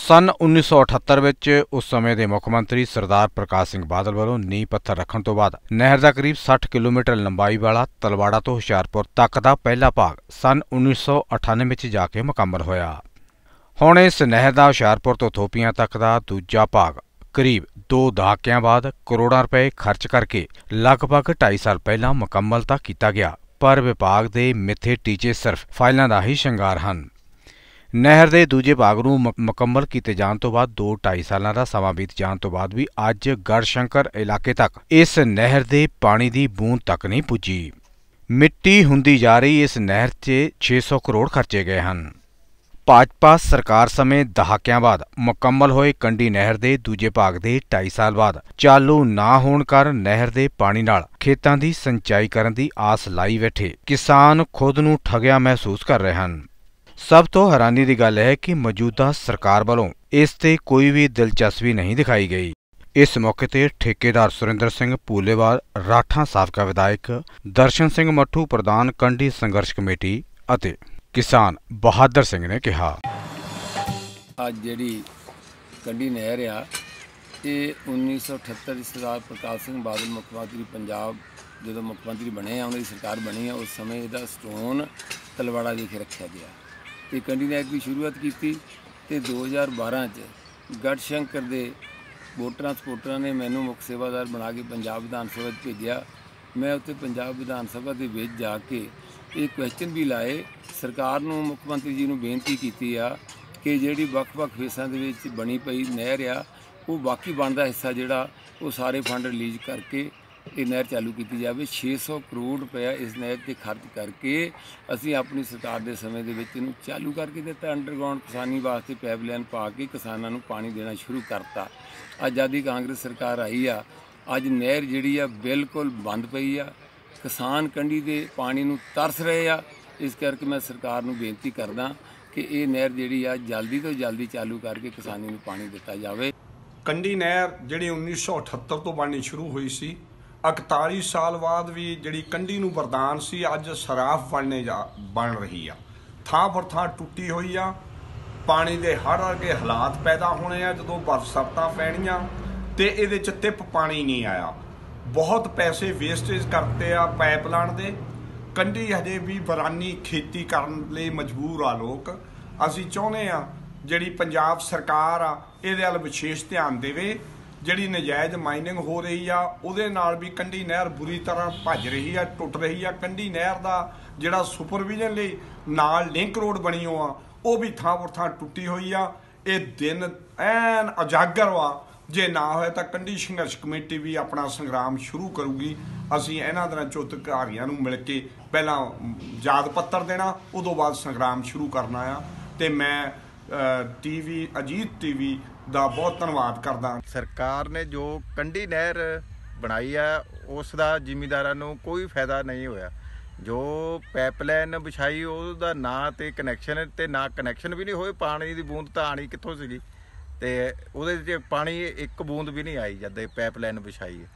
ਸਨ 1978 ਵਿੱਚ ਉਸ ਸਮੇਂ ਦੇ ਮੁੱਖ ਮੰਤਰੀ ਸਰਦਾਰ ਪ੍ਰਕਾਸ਼ ਸਿੰਘ ਬਾਦਲ ਵੱਲੋਂ ਨੀਂਹ ਪੱਥਰ ਰੱਖਣ ਤੋਂ ਬਾਅਦ ਨਹਿਰ ਦਾ ਕਰੀਬ 60 ਕਿਲੋਮੀਟਰ ਲੰਬਾਈ ਵਾਲਾ ਤਲਵਾੜਾ ਤੋਂ ਹੁਸ਼ਿਆਰਪੁਰ ਤੱਕ ਦਾ ਪਹਿਲਾ ਭਾਗ ਸਨ 1998 ਵਿੱਚ ਜਾ ਕੇ ਮੁਕੰਮਲ ਹੋਇਆ। ਹੁਣ ਇਸ ਨਹਿਰ ਦਾ ਹੁਸ਼ਿਆਰਪੁਰ ਤੋਂ ਥੋਪੀਆਂ ਤੱਕ ਦਾ ਦੂਜਾ ਭਾਗ ਕਰੀਬ 2 ਦਹਾਕਿਆਂ ਬਾਅਦ ਕਰੋੜਾਂ ਰੁਪਏ ਖਰਚ ਕਰਕੇ ਲਗਭਗ 2.5 ਸਾਲ ਪਹਿਲਾਂ ਮੁਕੰਮਲ ਤਾਂ ਕੀਤਾ ਗਿਆ, ਪਰ ਵਿਭਾਗ ਦੇ ਮਿੱਥੇ ਟੀਚੇ ਸਿਰਫ ਫਾਈਲਾਂ ਦਾ ਹੀ ਸ਼ਿੰਗਾਰ ਹਨ। ਨਹਿਰ ਦੇ ਦੂਜੇ ਭਾਗ ਨੂੰ ਮੁਕੰਮਲ ਕੀਤੇ ਜਾਣ ਤੋਂ ਬਾਅਦ 2-2.5 ਸਾਲਾਂ ਦਾ ਸਮਾਂ ਬੀਤ ਜਾਣ ਤੋਂ ਬਾਅਦ ਵੀ ਅੱਜ ਗੜਸ਼ੰਕਰ ਇਲਾਕੇ ਤੱਕ ਇਸ ਨਹਿਰ ਦੇ ਪਾਣੀ ਦੀ ਬੂੰਦ ਤੱਕ ਨਹੀਂ ਪੁੱਜੀ। ਮਿੱਟੀ ਹੁੰਦੀ ਜਾ ਰਹੀ ਇਸ ਨਹਿਰ 'ਚ 600 ਕਰੋੜ ਖਰਚੇ ਗਏ ਹਨ। ਭਾਜਪਾ ਸਰਕਾਰ ਸਮੇਂ ਦਹਾਕਿਆਂ ਬਾਅਦ ਮੁਕੰਮਲ ਹੋਏ ਕੰਡੀ ਨਹਿਰ ਦੇ ਦੂਜੇ ਭਾਗ ਦੇ 2.5 ਸਾਲ ਬਾਅਦ ਚਾਲੂ ਨਾ ਹੋਣ ਕਾਰਨ ਨਹਿਰ ਦੇ ਪਾਣੀ ਨਾਲ ਖੇਤਾਂ ਦੀ ਸਿੰਚਾਈ ਕਰਨ ਦੀ ਆਸ ਲਾਈ ਬੈਠੇ ਕਿਸਾਨ ਖੁਦ ਨੂੰ ਠਗਿਆ ਮਹਿਸੂਸ ਕਰ ਰਹੇ ਹਨ। ਸਭ ਤੋਂ ਹੈਰਾਨੀ ਦੀ ਗੱਲ ਹੈ ਕਿ ਮੌਜੂਦਾ ਸਰਕਾਰ ਵੱਲੋਂ ਇਸ ਤੇ ਕੋਈ ਵੀ ਦਿਲਚਸਪੀ ਨਹੀਂ ਦਿਖਾਈ ਗਈ। ਇਸ ਮੌਕੇ ਤੇ ਠੇਕੇਦਾਰ ਸੁਰਿੰਦਰ ਸਿੰਘ ਪੂਲੇਵਾਲ, ਰਾਠਾਂ ਸਾਬਕਾ ਵਿਧਾਇਕ ਦਰਸ਼ਨ ਸਿੰਘ ਮੱਠੂ, ਪ੍ਰਧਾਨ ਕੰਢੀ ਸੰਘਰਸ਼ ਕਮੇਟੀ ਅਤੇ ਕਿਸਾਨ ਬਹਾਦਰ ਸਿੰਘ ਨੇ ਕਿਹਾ। ਅੱਜ ਜਿਹੜੀ ਕੰਢੀ ਨਹਿਰ ਆ, ਇਹ 1978 ਵਿੱਚ ਸਰਦਾਰ ਪ੍ਰਕਾਸ਼ ਸਿੰਘ ਬਾਦਲ ਮੁੱਖ ਮੰਤਰੀ ਪੰਜਾਬ ਜਦੋਂ ਮੁੱਖ ਮੰਤਰੀ ਬਣੇ ਆ, ਉਹਨਾਂ ਦੀ ਸਰਕਾਰ ਬਣੀ ਆ, ਉਸ ਸਮੇਂ ਇਹਦਾ ਸਟੋਨ ਤਲਵਾੜਾ ਵਿਖੇ ਰੱਖਿਆ ਗਿਆ। ਤੇ ਕੰਢੀ ਨਹਿਰ ਦੀ ਸ਼ੁਰੂਆਤ ਕੀਤੀ ਤੇ 2012 ਚ ਗੜਸ਼ੰਕਰ ਦੇ ਵੋਟਰਾਂ ਸਪੋਰਟਰਾਂ ਨੇ ਮੈਨੂੰ ਮੁੱਖ ਸੇਵਾਦਾਰ ਬਣਾ ਕੇ ਪੰਜਾਬ ਵਿਧਾਨ ਸਭਾ 'ਚ ਭੇਜਿਆ। ਮੈਂ ਉੱਥੇ ਪੰਜਾਬ ਵਿਧਾਨ ਸਭਾ ਦੇ ਵਿੱਚ ਜਾ ਕੇ ਇਹ ਕੁਐਸਚਨ ਵੀ ਲਾਏ। ਸਰਕਾਰ ਨੂੰ, ਮੁੱਖ ਮੰਤਰੀ ਜੀ ਨੂੰ ਬੇਨਤੀ ਕੀਤੀ ਆ ਕਿ ਜਿਹੜੀ ਵੱਖ-ਵੱਖ ਫੇਸਾਂ ਦੇ ਵਿੱਚ ਬਣੀ ਪਈ ਨਹਿਰ ਆ, ਉਹ ਬਾਕੀ ਬਣਦਾ ਹਿੱਸਾ ਜਿਹੜਾ ਉਹ ਸਾਰੇ ਫੰਡ ਰਿਲੀਜ਼ ਕਰਕੇ ਇਹ ਨਹਿਰ ਚਾਲੂ ਕੀਤੀ ਜਾਵੇ। 600 ਕਰੋੜ ਰੁਪਇਆ ਇਸ ਨਹਿਰ ਤੇ ਖਰਚ ਕਰਕੇ ਅਸੀਂ ਆਪਣੀ ਸਰਕਾਰ ਦੇ ਸਮੇਂ ਦੇ ਵਿੱਚ ਇਹਨੂੰ ਚਾਲੂ ਕਰਕੇ ਦਿੱਤਾ। ਅੰਡਰਗਰਾਉਂਡ ਕਿਸਾਨੀ ਵਾਸਤੇ ਪਾਈਪਲਾਈਨ ਪਾ ਕੇ ਕਿਸਾਨਾਂ ਨੂੰ ਪਾਣੀ ਦੇਣਾ ਸ਼ੁਰੂ ਕਰਤਾ। ਆਜ਼ਾਦੀ ਕਾਂਗਰਸ ਸਰਕਾਰ ਆਈ ਆ। ਅੱਜ ਨਹਿਰ ਜਿਹੜੀ ਆ ਬਿਲਕੁਲ ਬੰਦ ਪਈ ਆ। ਕਿਸਾਨ ਕੰਢੀ ਦੇ ਪਾਣੀ ਨੂੰ ਤਰਸ ਰਹੇ ਆ। ਇਸ ਕਰਕੇ ਮੈਂ ਸਰਕਾਰ ਨੂੰ ਬੇਨਤੀ ਕਰਦਾ ਕਿ ਇਹ ਨਹਿਰ ਜਿਹੜੀ ਆ ਜਲਦੀ ਤੋਂ ਜਲਦੀ ਚਾਲੂ ਕਰਕੇ ਕਿਸਾਨੀ ਨੂੰ ਪਾਣੀ ਦਿੱਤਾ ਜਾਵੇ। ਕੰਢੀ ਨਹਿਰ ਜਿਹੜੀ 1978 ਤੋਂ ਬਣਨੀ ਸ਼ੁਰੂ ਹੋਈ ਸੀ 41 ਸਾਲ ਬਾਅਦ ਵੀ ਜਿਹੜੀ ਕੰਢੀ ਨੂੰ ਵਰਦਾਨ ਸੀ, ਅੱਜ ਸਰਾਫ ਬਣਨੇ ਜਾ, ਬਣ ਰਹੀ ਆ। ਥਾਂ ਪਰ ਥਾਂ ਟੁੱਟੀ ਹੋਈ ਆ। ਪਾਣੀ ਦੇ ਹੜ੍ਹ ਵਰਗੇ ਹਾਲਾਤ ਪੈਦਾ ਹੋਣੇ ਆ, ਜਦੋਂ ਬਰਸਾਤਾਂ ਪੈਣੀਆਂ ਤੇ ਇਹਦੇ ਚ ਤਿੱਪ ਪਾਣੀ ਨਹੀਂ ਆਇਆ। ਬਹੁਤ ਪੈਸੇ ਵੇਸਟੇਜ ਕਰਤੇ ਆ ਪਾਈਪਲਾਈਨ ਦੇ। ਕੰਢੀ ਹਜੇ ਵੀ ਬਰਾਨੀ ਖੇਤੀ ਕਰਨ ਲਈ ਮਜਬੂਰ ਆ ਲੋਕ। ਅਸੀਂ ਚਾਹੁੰਦੇ ਆ, ਜਿਹੜੀ ਪੰਜਾਬ ਸਰਕਾਰ ਆ, ਇਹਦੇ ਵੱਲ ਵਿਸ਼ੇਸ਼ ਧਿਆਨ ਦੇਵੇ। ਜਿਹੜੀ ਨਜਾਇਜ਼ ਮਾਈਨਿੰਗ ਹੋ ਰਹੀ ਆ, ਉਹਦੇ ਨਾਲ ਵੀ ਕੰਢੀ ਨਹਿਰ ਬੁਰੀ ਤਰ੍ਹਾਂ ਭੱਜ ਰਹੀ ਆ, ਟੁੱਟ ਰਹੀ ਆ। ਕੰਢੀ ਨਹਿਰ ਦਾ ਜਿਹੜਾ ਸੁਪਰਵਿਜ਼ਨ ਲਈ ਨਾਲ ਲਿੰਕ ਰੋਡ ਬਣੀ ਹੋ ਆ ਉਹ ਵੀ ਥਾਂ ਪਰ ਥਾਂ ਟੁੱਟੀ ਹੋਈ ਆ। ਇਹ ਦਿਨ ਐਨ ਅਜਾਗਰ ਵਾ, ਜੇ ਨਾ ਹੋਇਆ ਤਾਂ ਕੰਢੀ ਸੰਘਰਸ਼ ਕਮੇਟੀ ਵੀ ਆਪਣਾ ਸੰਗਰਾਮ ਸ਼ੁਰੂ ਕਰੂਗੀ। ਅਸੀਂ ਇਹਨਾਂ ਦਿਨਾਂ ਚੋਂ ਅਧਿਕਾਰੀਆਂ ਨੂੰ ਮਿਲ ਕੇ ਪਹਿਲਾਂ ਯਾਦ ਪੱਤਰ ਦੇਣਾ, ਉਦੋਂ ਬਾਅਦ ਸੰਗਰਾਮ ਸ਼ੁਰੂ ਕਰਨਾ ਆ। ਤੇ ਮੈਂ ਟੀਵੀ ਅਜੀਤ ਟੀਵੀ ਦਾ ਬਹੁਤ ਧੰਨਵਾਦ ਕਰਦਾ ਸਰਕਾਰ ਨੇ ਜੋ ਕੰਢੀ ਨਹਿਰ ਬਣਾਈ ਆ, ਉਸ ਦਾ ਜ਼ਿਮੀਦਾਰਾਂ ਨੂੰ ਕੋਈ ਫਾਇਦਾ ਨਹੀਂ ਹੋਇਆ। ਜੋ ਪਾਈਪਲਾਈਨ ਵਿਛਾਈ, ਉਹਦਾ ਨਾ ਤੇ ਕਨੈਕਸ਼ਨ ਤੇ ਨਾ ਕਨੈਕਸ਼ਨ ਵੀ ਨਹੀਂ ਹੋਏ, ਪਾਣੀ ਦੀ ਬੂੰਦ ਤਾਂ ਆਣੀ ਕਿੱਥੋਂ ਸੀਗੀ? ਤੇ ਉਹਦੇ 'ਚ ਪਾਣੀ ਇੱਕ ਬੂੰਦ ਵੀ ਨਹੀਂ ਆਈ ਜਦ ਇਹ ਪਾਈਪਲਾਈਨ ਵਿਛਾਈ ਹੈ।